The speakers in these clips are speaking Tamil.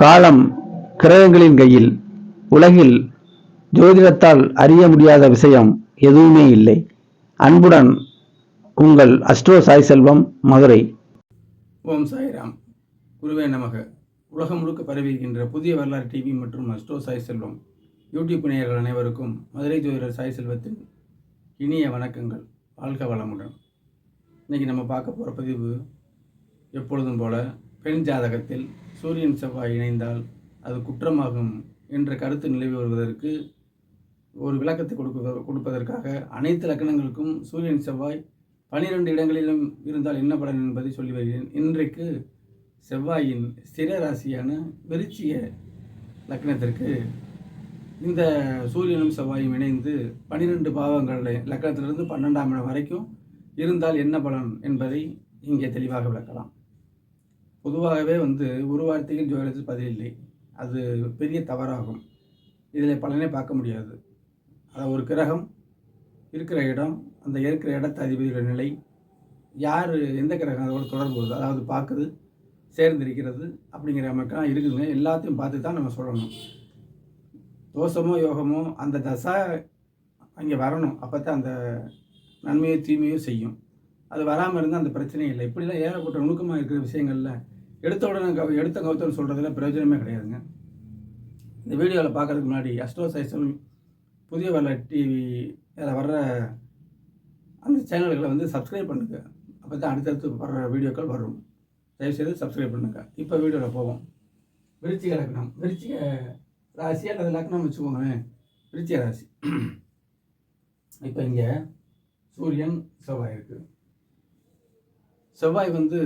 காலம் கிரகங்களின் கையில் உலகில் ஜோதிடத்தால் அறிய முடியாத விஷயம் எதுவுமே இல்லை. அன்புடன் உங்கள் அஸ்ட்ரோ சாய் செல்வம் மதுரை. ஓம் சாய்ராம். குருவே நமக. உலகம் முழுக்க பரவியிருக்கின்ற புதிய வரலாறு டிவி மற்றும் அஸ்ட்ரோ சாய் செல்வம் யூடியூப் நேயர்கள் அனைவருக்கும் மதுரை ஜோதிடர் சாய் செல்வத்தின் இனிய வணக்கங்கள். வாழ்க வளமுடன். இன்றைக்கி நம்ம பார்க்க போகிற பதிவு எப்பொழுதும் போல பெண் ஜாதகத்தில் சூரியன் செவ்வாய் இணைந்தால் அது குற்றமாகும் என்ற கருத்து நிலவி வருவதற்கு ஒரு விளக்கத்தை கொடுப்பத கொடுப்பதற்காக அனைத்து லக்கணங்களுக்கும் சூரியன் செவ்வாய் பனிரெண்டு இடங்களிலும் இருந்தால் என்ன பலன் என்பதை சொல்லி வருகிறேன். இன்றைக்கு செவ்வாயின் ஸ்திர ராசியான விருச்சிய லக்னத்திற்கு இந்த சூரியனும் செவ்வாயும் இணைந்து பனிரெண்டு பாவங்களை லக்னத்திலிருந்து பன்னெண்டாம் இடம் வரைக்கும் இருந்தால் என்ன பலன் என்பதை இங்கே தெளிவாக விளக்கலாம். பொதுவாகவே வந்து ஒரு வார்த்தையில் ஜோதிடத்தில் பதிலில்லை அது பெரிய தவறாகும். இதில் பலனே பார்க்க முடியாது. அது ஒரு கிரகம் இருக்கிற இடம் அந்த இருக்கிற இடத்த அதிபதியோட நிலை யார் எந்த கிரகம் அதோட தொடர்பு வருது அதாவது பார்க்குது சேர்ந்திருக்கிறது அப்படிங்கிற அமைக்கெல்லாம் இருக்குதுங்க. எல்லாத்தையும் பார்த்து தான் நம்ம சொல்லணும். தோஷமோ யோகமோ அந்த தசை அங்கே வரணும். அப்போ தான் அந்த நன்மையோ தீமையோ செய்யும். அது வராமல் இருந்தால் அந்த பிரச்சனையும் இல்லை. இப்படிலாம் ஏறப்பட்ட நுணுக்கமாக இருக்கிற விஷயங்களில் எடுத்த உடனே கவ எடுத்த கவுத்தம் சொல்கிறதுல பிரயோஜனமே கிடையாதுங்க. இந்த வீடியோவில் பார்க்குறதுக்கு முன்னாடி அஸ்ட்ரோ சைசல் புதிய வரல டிவி அதில் வர்ற அந்த சேனல்களை வந்து சப்ஸ்கிரைப் பண்ணுங்க. அப்போ தான் அடுத்தடுத்து வர்ற வீடியோக்கள் வரும். தயவுசெய்து சப்ஸ்கிரைப் பண்ணுங்க. இப்போ வீடியோவில் போவோம். விருச்சிக லக்னம். விருச்சிக ராசி அல்லது லக்னம் வச்சுக்கோங்களேன். விருச்சிக ராசி. இப்போ இங்கே சூரியன் செவ்வாய் இருக்குது செவ்வாய் வந்து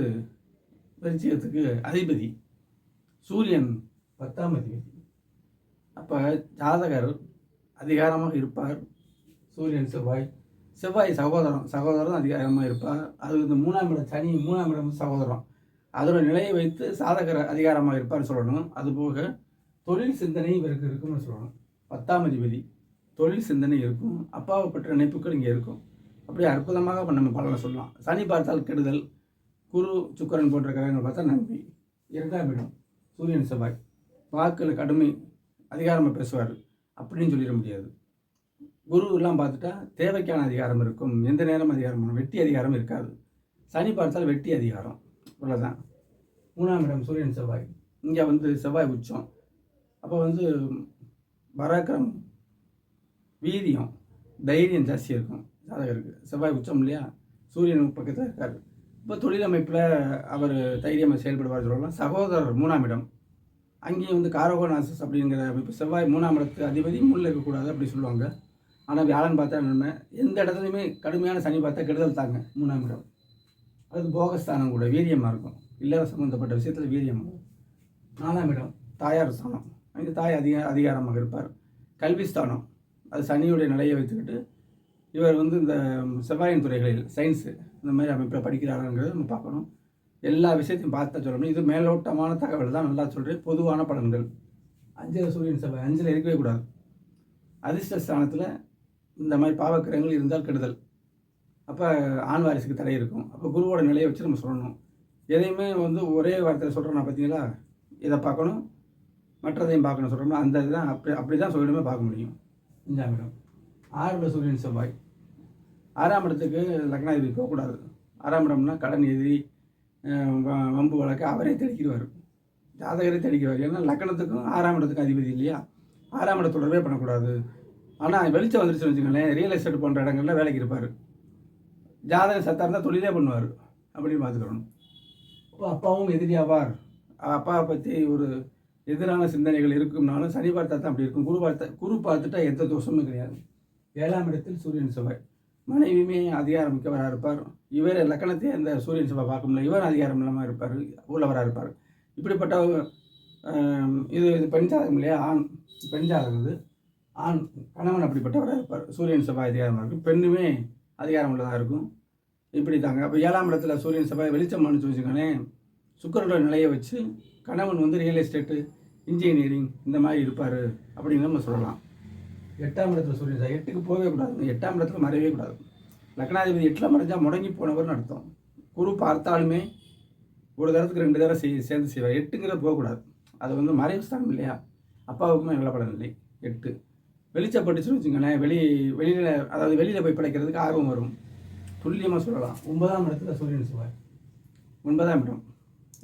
விருச்சிகத்துக்கு அதிபதி. சூரியன் பத்தாம் அதிபதி. அப்போ ஜாதகர் அதிகாரமாக இருப்பார். சூரியன் செவ்வாய். செவ்வாய் சகோதரம் சகோதரம் அதிகாரமாக இருப்பார். அது இந்த மூணாம் இடம் சனி மூணாம் இடம் சகோதரம் அதோட நிலையை வைத்து சாதகர் அதிகாரமாக இருப்பார்னு சொல்லணும். அதுபோக தொழில் சிந்தனை இவருக்கு இருக்கும்னு சொல்லணும். பத்தாம் அதிபதி தொழில் சிந்தனை இருக்கும். அப்பாவை பற்ற நினைப்புகள் இங்கே இருக்கும். அப்படியே அற்புதமாக நம்ம பலனை சொல்லலாம். சனி பார்த்தால் கெடுதல் குரு சுக்கரன் போன்ற கிரகங்கள் பார்த்தா நன்மை இரண்டாம் இடம் சூரியன் செவ்வாய். வாக்கில் கடுமை அதிகாரமாக பேசுவார். அப்படின்னு சொல்லிட முடியாது. குரு எல்லாம் பார்த்துட்டா தேவைக்கான அதிகாரம் இருக்கும். எந்த நேரம் அதிகாரம் பண்ணும்? வெட்டி அதிகாரம் இருக்காது. சனி பார்த்தால் வெட்டி அதிகாரம். இவ்வளோதான் மூணாம் இடம் சூரியன் செவ்வாய். இங்கே வந்து செவ்வாய் உச்சம். அப்போ வந்து பராக்கிரம் வீரியம். தைரியம் ஜாஸ்தி இருக்கும். ஜாதகருக்கு. செவ்வாய் உச்சம் இல்லையா? சூரியன் பக்கத்தில் இருக்கார். இப்போ தொழிலமைப்பில் அவர் தைரியமாக செயல்படுவார் சொல்லலாம். சகோதரர் மூணாம் இடம் அங்கேயும் வந்து காரோகோனாசஸ் அப்படிங்கிற அமைப்பு செவ்வாய் மூணாம் இடத்து அதிபதி முன்னில் இருக்கக்கூடாது அப்படி சொல்லுவாங்க. ஆனால் வியாழன் பார்த்தா நன்மை எந்த இடத்துலையுமே கடுமையான சனி பார்த்தா கெடுதல் தாங்க மூணாம் இடம் அது போகஸ்தானம் கூட வீரியமாக இருக்கும். இல்லற சம்மந்தப்பட்ட விஷயத்தில் வீரியமாக இருக்கும். நாலாம் இடம் தாயார் ஸ்தானம். அங்கே தாய் அதிக அதிகாரமாக இருப்பார். கல்வி ஸ்தானம் அது சனியுடைய நிலையை வைத்துக்கிட்டு இவர் வந்து இந்த செவ்வாயின் துறைகளில் சயின்ஸு இந்த மாதிரி அமைப்பில் படிக்கிறாருங்கிறத நம்ம பார்க்கணும். எல்லா விஷயத்தையும் பார்த்து தான் சொல்லணும். இது மேலோட்டமான தகவல் தான் நல்லா சொல்கிறேன் பொதுவான பலன்கள் அஞ்சில் சூரியன் செவ்வாய். அஞ்சில் இருக்கவே கூடாது. அதிர்ஷ்ட ஸ்தானத்தில் இந்த மாதிரி பாவக்கிரகங்கள் இருந்தால் கெடுதல். அப்போ ஆண் வாரிசுக்கு தடை இருக்கும். அப்போ குருவோட நிலையை வச்சு நம்ம சொல்லணும். எதையுமே வந்து ஒரே வார்த்தையில் சொல்கிறோம்னா பார்த்தீங்களா? இதை பார்க்கணும். மற்றதையும் பார்க்கணும் சொல்கிறோம்னா அந்த இதுதான் அப்படி அப்படி தான் சொல்லிடுமே பார்க்க முடியும். அஞ்சாம் இடம். ஆறுல சூரியன் செவ்வாய். ஆறாம் இடத்துக்கு லக்னாதிபதி போகக்கூடாது. ஆறாம் இடம்னா கடன் எதிரி வம்பு வழக்கு அவரே தெளிக்கிடுவார் ஜாதகரே தெளிக்கிறார். ஏன்னா லக்கணத்துக்கும் ஆறாம் இடத்துக்கும் அதிபதி இல்லையா? ஆறாம் இட தொடர்பே பண்ணக்கூடாது. ஆனால் வெளிச்சம் வந்துருச்சுன்னு வச்சுக்கோங்களேன் ரியல் எஸ்டேட் போன்ற இடங்கள்ல வேலைக்கு இருப்பார். ஜாதகம் சத்தாக இருந்தால் தொழிலே பண்ணுவார். அப்படின்னு பார்த்துக்கணும். அப்பாவும் எதிரியாவார் அப்பாவை பற்றி ஒரு எதிரான சிந்தனைகள் இருக்கும்னாலும் சனி பார்த்தா தான் அப்படி இருக்கும். குரு பார்த்தா குரு பார்த்துட்டா எந்த தோஷமும் கிடையாது. ஏழாம் இடத்தில் சூரியன் செவ்வாய். மனைவியுமே அதிகாரம் மிக்கவராக இருப்பார் இவர் லக்கணத்தை அந்த சூரியன் சபா பார்க்க முடியல இவர் அதிகாரம் இல்லாமல் இருப்பார் உள்ளவராக இருப்பார் இப்படிப்பட்ட இது இது பெண் ஜாதகம் இல்லையா? ஆண் பெண் ஜாதகம் இது. ஆண் கணவன் அப்படிப்பட்டவராக இருப்பார் சூரியன் சபா அதிகாரமாக இருக்கும். பெண்ணுமே அதிகாரம் உள்ளதாக இருக்கும். இப்படி தாங்க அப்போ ஏழாம் இடத்துல சூரியன் சபா வெளிச்சம் அனுப்பிச்சு வச்சுக்கோங்களேன். சுக்கரோட நிலையை வச்சு கணவன் வந்து ரியல் எஸ்டேட்டு இன்ஜினியரிங் இந்த மாதிரி இருப்பார் அப்படின்னு நம்ம சொல்லலாம். எட்டாம் இடத்துல சூரியன் சார் எட்டுக்கு போகவே கூடாது. எட்டாம் இடத்துல மறையவே கூடாது. லக்னாதிபதி எட்டில் மறைஞ்சால் முடங்கி போனவர்னு அர்த்தம். குரு பார்த்தாலுமே ஒரு தரத்துக்கு ரெண்டு தரம் செய் சேர்ந்து செய்வார். எட்டுங்கிறத போகக்கூடாது அது வந்து மறைவு ஸ்தானம் இல்லையா? அப்பாவுக்குமே நல்ல படம் இல்லை. எட்டு. வெளிச்சப்பட்டுச்சுன்னு வச்சுங்களேன் வெளி வெளியில் அதாவது வெளியில் போய் படைக்கிறதுக்கு ஆர்வம் வரும். துல்லியமாக சொல்லலாம். ஒன்பதாம் இடத்துல சூரியன் செவ்வாய். ஒன்பதாம் இடம்.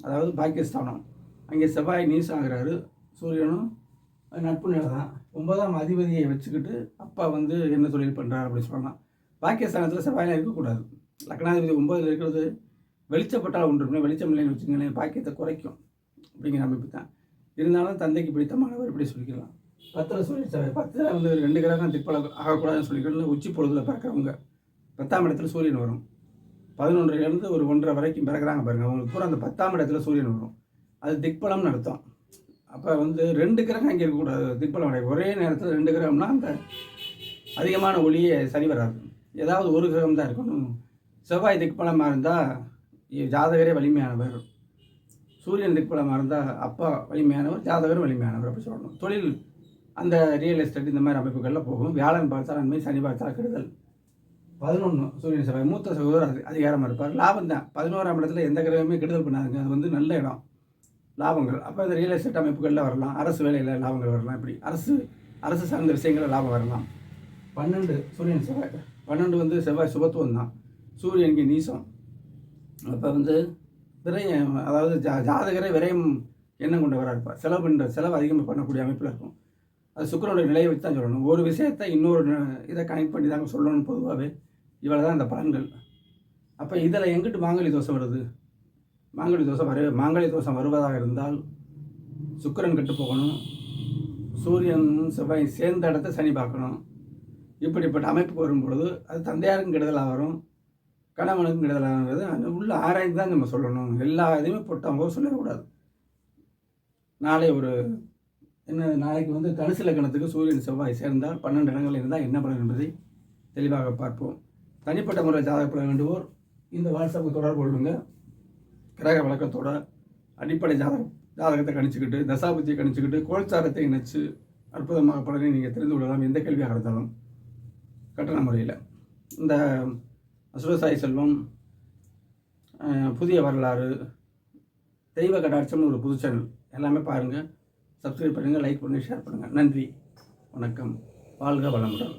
அதாவது பாக்கியஸ்தானம். அங்கே செவ்வாய் நீஸ் சூரியனும் நட்பு நிலை தான். ஒன்பதாம் அதிபதியை வச்சுக்கிட்டு அப்பா வந்து என்ன தொழில் பண்ணுறாரு அப்படின்னு சொல்லலாம். பாக்கியஸ்தானத்தில் செவ்வாயில் இருக்கக்கூடாது. லக்னாதிபதி ஒன்பதில் இருக்கிறது வெளிச்சப்பட்டால் ஒன்று. வெளிச்சம் இல்லைன்னு வச்சுங்களேன் பாக்கியத்தை குறைக்கும் அப்படிங்கிற அமைப்பு தான். இருந்தாலும் தந்தைக்கு பிடித்தமானவர் இப்படி சொல்லிக்கலாம். பத்தில் சொல்லி பத்தில் வந்து ரெண்டு கிரகம் திப்பல ஆகக்கூடாதுன்னு சொல்லிக்கணும் உச்சி பொழுதுல பிறக்கிறவங்க பத்தாம் இடத்துல சூரியன் வரும். பதினொன்றுலேருந்து ஒரு ஒன்றரை வரைக்கும் பிறக்கிறாங்க பாருங்கள் அவங்களுக்கு பூரா அந்த பத்தாம் இடத்துல சூரியன் வரும். அது திக்பலம்னு அர்த்தம். அப்போ வந்து ரெண்டு கிரகம் அங்கே இருக்கக்கூடாது. திக்பலம் அடைய ஒரே நேரத்தில் ரெண்டு கிரகம்னா அந்த அதிகமான ஒளியே சரி வராது. ஏதாவது ஒரு கிரகம் தான் இருக்கணும். செவ்வாய் திக்பலமாக இருந்தால் ஜாதகரே வலிமையானவர். சூரியன் திக்பலமாக இருந்தால் அப்பா வலிமையானவர் ஜாதகர் வலிமையானவர் அப்படி சொல்லணும். தொழில் அந்த ரியல் எஸ்டேட் இந்த மாதிரி அமைப்புகளில் போகும். வியாழன் பார்த்தால் நன்மை சனி பார்த்தால் கெடுதல். பதினொன்று சூரியன் செவ்வாய். மூத்த சகோதரர் அதிகாரமாக இருப்பார். லாபம் தான். பதினோராம் இடத்துல எந்த கிரகமே கெடுதல் பண்ணாதுங்க. அது வந்து நல்ல இடம். லாபங்கள். அப்போ இந்த ரியல் எஸ்டேட் அமைப்புகளில் வரலாம். அரசு வேலையில் லாபங்கள் வரலாம். இப்படி அரசு அரசு சார்ந்த விஷயங்களில் லாபம் வரலாம். பன்னெண்டு சூரியன் செவ்வாய். பன்னெண்டு வந்து செவ்வாய் சுபத்துவம் தான். சூரியன் இங்கே நீசம். அப்போ வந்து விரயம் அதாவது ஜா ஜாதகரே விரயம் எண்ணம் கொண்டவராக இருப்பார் செலவு பண்ணுற செலவு அதிகமாக பண்ணக்கூடிய அமைப்பில் இருக்கும். அது சுக்கிரனுடைய நிலையை வச்சு தான் சொல்லணும். ஒரு விஷயத்தை இன்னொரு ந- இதை கனெக்ட் பண்ணி தாங்க சொல்லணும் பொதுவாகவே இவ்வளோ தான் இந்த பலன்கள். அப்போ இதில் எங்கிட்டு மாங்கலி தோசை வருது? மாங்கலி தோஷம் வர மாங்கலி தோஷம் வருவதாக இருந்தால் சுக்கிரன் கெட்டு போகணும். சூரியன் செவ்வாய் சேர்ந்த இடத்த சனி பார்க்கணும். இப்படிப்பட்ட அமைப்புக்கு வரும் பொழுது அது தந்தையாருக்கும் கெடுதலாக வரும் கணவனுக்கும் கெடுதலாகிறது அது உள்ள ஆராய்ந்து தான் நம்ம சொல்லணும். எல்லா இதையுமே போட்டவங்க சொல்லக்கூடாது நாளை ஒரு என்ன நாளைக்கு வந்து தனுசு லக்கணத்துக்கு சூரியன் செவ்வாய் சேர்ந்தால் பன்னெண்டு இடங்கள் இருந்தால் என்ன பலன் என்பதை தெளிவாக பார்ப்போம். தனிப்பட்ட முறை ஜாதக பலன் வேண்டுவோர் இந்த வாட்ஸ்அப்புக்கு தொடர்பு கொள்ளுங்கள் கிரக வழக்கத்தோட அடிப்படை ஜாதகம் ஜாதகத்தை கணிச்சுக்கிட்டு தசாபதியை கணிச்சுக்கிட்டு கோல்சாரத்தை இணைச்சு அற்புதமாக பலனை நீங்கள் தெரிந்து கொள்ளலாம் எந்த கேள்வியாக இருந்தாலும் கட்டண முறையில். இந்த அசுரசாய் செல்வம் புதிய வரலாறு தெய்வ கடாட்சம்னு ஒரு புது சேனல் எல்லாமே பாருங்கள் சப்ஸ்கிரைப் பண்ணுங்கள் லைக் பண்ணுங்கள் ஷேர் பண்ணுங்கள் நன்றி. வணக்கம். வாழ்க வளமுடன்.